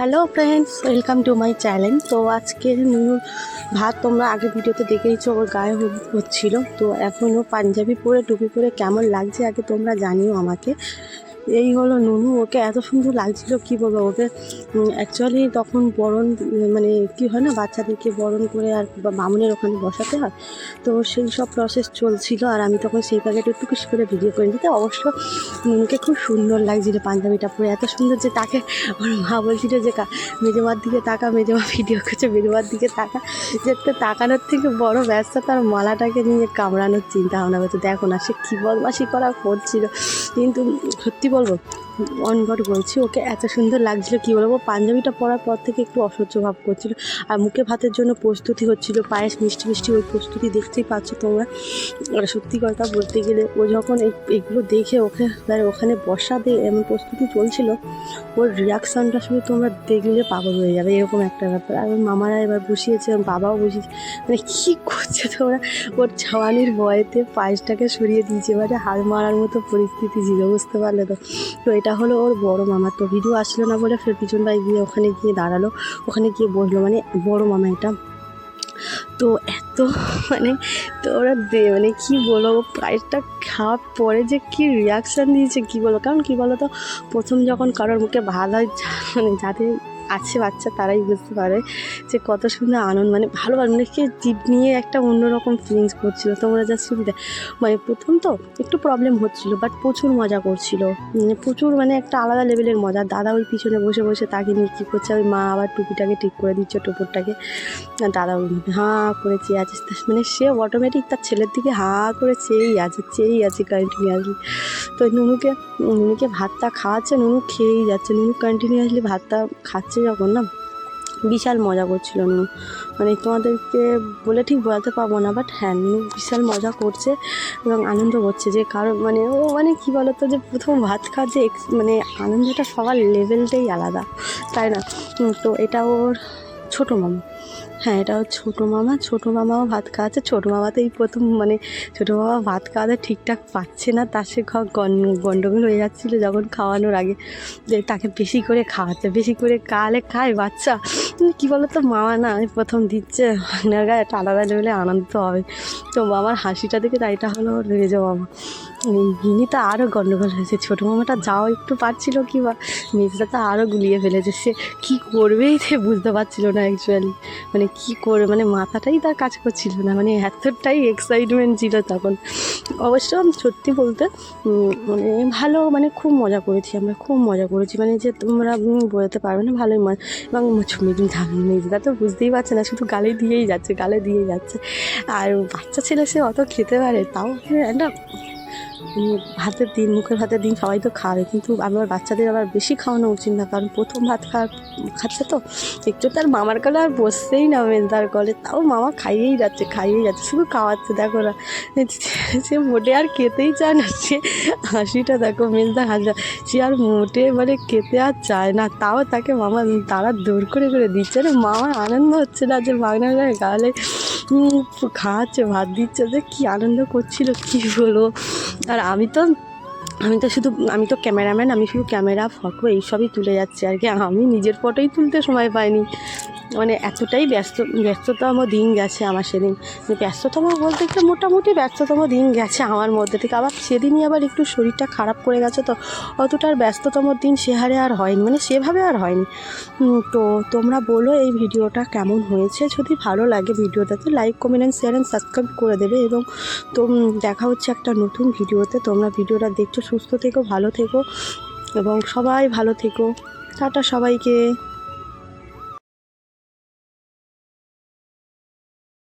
Hello friends welcome to my channel তো আজকে নুনুর ভাত তোমরা আগে ভিডিওতে দেখেইছো, ওর গায়ে হচ্ছিল। তো এখনও পাঞ্জাবি পরে, টুপি পরে কেমন লাগছে আগে তোমরা জানিও আমাকে। এই হলো নুনু। ওকে এত সুন্দর লাগছিল, কি বলব? ওকে অ্যাকচুয়ালি তখন বরণ মানে কি হয় না, বাচ্চাদেরকে বরণ করে আর মামুনের ওখানে বসাতে হয়। তো সেই সব প্রসেস চলছিল আর আমি তখন সেই প্যাকেট একটু খুশি করে ভিডিও করে দিতে অবশ্য নুনুকে খুব সুন্দর লাগছিল পাঞ্জাবিটা পরে। এত সুন্দর যে তাকে আমার মা বলছিল যে, কা- মেজমার দিকে তাকা, মেজমা ভিডিও করছে, মেজমার দিকে তাকা। যে তাকানোর থেকে বড় ব্যস্ত তার মালাটাকে নিয়ে কামড়ানোর চিন্তা ভাবনা করছে। দেখো না সে কী বদমাসি করা করছিল। কিন্তু সত্যি বলব? অনগট বলছি, ওকে এত সুন্দর লাগছিল, কী বলব? পাঞ্জাবিটা পরার পর থেকে একটু অসহ্য ভাব করছিল। আর মুখে ভাতের জন্য প্রস্তুতি হচ্ছিল, পায়েস মিষ্টি মিষ্টি ওই প্রস্তুতি দেখতেই পাচ্ছ তোমরা। আর সত্যি কথা বলতে গেলে, ও যখন এগুলো দেখে ওকে মানে ওখানে বসাবে এমন প্রস্তুতি চলছিল, ওর রিয়াকশানটা শুধু তোমরা দেখলে পাগল হয়ে যাবে, এরকম একটা ব্যাপার। আর ওর মামারা এবার বসিয়েছে, ওর বাবাও বসিয়েছে মানে কী করছে তোমরা? ওর ছাওয়ানির ভয়েতে পায়েসটাকে সরিয়ে দিয়েছে মানে হাল মারার মতো পরিস্থিতি ছিল, বুঝতে পারলে তো। তো এটা হলো ওর বড় মামা। তো ভিডিও আসলো না বলে ফের পিছন ভাই গিয়ে ওখানে গিয়ে দাঁড়াল। ওখানে গিয়ে বসল মানে বড় মামা এটা। তো এত মানে তো ওরা দে মানে কী বলো পায়েসটা খাওয়ার পরে যে কি রিয়াকশান দিয়েছে, কি বলো? কারণ কী বলো তো প্রথম যখন কারোর মুখে ভালো হয় মানে যাদের আছে বাচ্চা, তারাই বুঝতে পারে যে কত সুন্দর আনন্দ। মানে ভালো মানে কি জীব নিয়ে একটা অন্যরকম ফিলিংস করছিল। তোমরা যা শুনতে মানে প্রথম তো একটু প্রবলেম হচ্ছিল বাট প্রচুর মজা করছিল। মানে প্রচুর মানে একটা আলাদা লেভেলের মজা। দাদা ওই পিছনে বসে বসে তাকে নিয়ে কী করছে? ওই মা আবার টুপিটাকে ঠিক করে দিচ্ছে, টোপরটাকে। দাদা হাঁ করে চেয়ে আছে মানে সে অটোমেটিক তার ছেলের দিকে হাঁ করে চেয়েই আছে চেয়েই আছে কন্টিনিউয়াসলি তো নুনুকে নুনুকে ভাতটা খাওয়াচ্ছে, নুনু খেয়েই যাচ্ছে। নুনু কন্টিনিউয়াসলি ভাতটা খাচ্ছে। যখন না বিশাল মজা করছিল নুনু। মানে তোমাদেরকে বলে ঠিক বোঝাতে পারব না বাট হ্যাঁ নুনু বিশাল মজা করছে এবং আনন্দ করছে যে কারণ মানে ও মানে কী বলতো যে প্রথম ভাত খাওয়ার যে মানে আনন্দটা সবার লেভেলটাই আলাদা। তাই না? তো এটা ওর ছোটো মামা। হ্যাঁ এটা ছোটো মামা, ছোটো মামাও ভাত খাওয়াচ্ছে। ছোটো মামাতেই প্রথম মানে ছোটো মামা ভাত খাওয়াতে ঠিকঠাক পাচ্ছে না, তার সে গ- গন- গন্ডগোল হয়ে যাচ্ছিল যখন খাওয়ানোর আগে। যে তাকে বেশি করে খাওয়াচ্ছে, বেশি করে খাওয়ালে খায় বাচ্চা। কী বলো তো মামা না প্রথম দিচ্ছে ভাগনার গায়ে, একটা আলাদা লেভেলে আনন্দ হবে। তো মামার হাসিটা দেখে তাই এটা হলো ওর রেজো মামা। গিনি তো আরও গন্ডগোল হয়েছে, ছোটো মামাটা যাও একটু পারছিল কি বা? মেজদা তো আরও গুলিয়ে ফেলেছে, সে কী করবেই সে বুঝতে পারছিল না অ্যাকচুয়ালি মানে কী করে মানে মাথাটাই তার কাজ করছিল না মানে এতটাই এক্সাইটমেন্ট ছিল তখন। অবশ্য সত্যি বলতে মানে ভালো মানে খুব মজা করেছি আমরা, খুব মজা করেছি। মানে যে তোমরা বোঝাতে পারবে না ভালোই মজা। এবং মেজদা তো বুঝতেই পারছে না, শুধু গালে দিয়েই যাচ্ছে, গালে দিয়েই যাচ্ছে। আর বাচ্চা ছেলে সে অত খেতে পারে, তাও একটা ভাতের দিন, মুখের ভাতের দিন সবাই তো খাবে, কিন্তু আমার বাচ্চাদের আবার বেশি খাওয়ানো উচিত না, কারণ প্রথম ভাত খাওয়া খাচ্ছে তো, একটু তার মামার গলে আর বসছেই না মেজদার কলে তাও মামা খাইয়েই যাচ্ছে খাইয়েই যাচ্ছে, শুধু খাওয়াচ্ছে, দেখো না। সে মোটে আর খেতেই চায় না, সে হাসিটা দেখো মেজদা হাসা সে আর মোটে মানে খেতে আর চায় না, তাও তাকে মামা তারা দৌড় করে করে দিচ্ছে রে মামার আনন্দ হচ্ছে না যে গায়ে গালে খাওয়াচ্ছে ভাত দিচ্ছে, যে কী আনন্দ করছিল, কী হলো? আর আমি তো আমি তো শুধু, আমি তো ক্যামেরাম্যান, আমি শুধু ক্যামেরা, ফটো, এইসবই তুলে যাচ্ছি আর কি। আমি নিজের ফটোই তুলতে সময় পাইনি। মানে এতটাই ব্যস্ত, ব্যস্ততম দিন গেছে আমার সেদিন। ব্যস্ততম বলতে একটু মোটামুটি ব্যস্ততম দিন গেছে আমার মধ্যে থেকে। আবার সেদিনই আবার একটু শরীরটা খারাপ করে গেছে তো অতটা আর ব্যস্ততম দিন সে হারে আর হয়নি মানে সেভাবে আর হয়নি। তো তোমরা বলো এই ভিডিওটা কেমন হয়েছে? যদি ভালো লাগে ভিডিওটা তো like, comment and share and subscribe করে দেবে এবং তো দেখা হচ্ছে একটা নতুন ভিডিওতে। তোমরা ভিডিওটা দেখছ, সুস্থ থেকো, ভালো থেকো এবং সবাই ভালো থেকো। টাটা সবাইকে।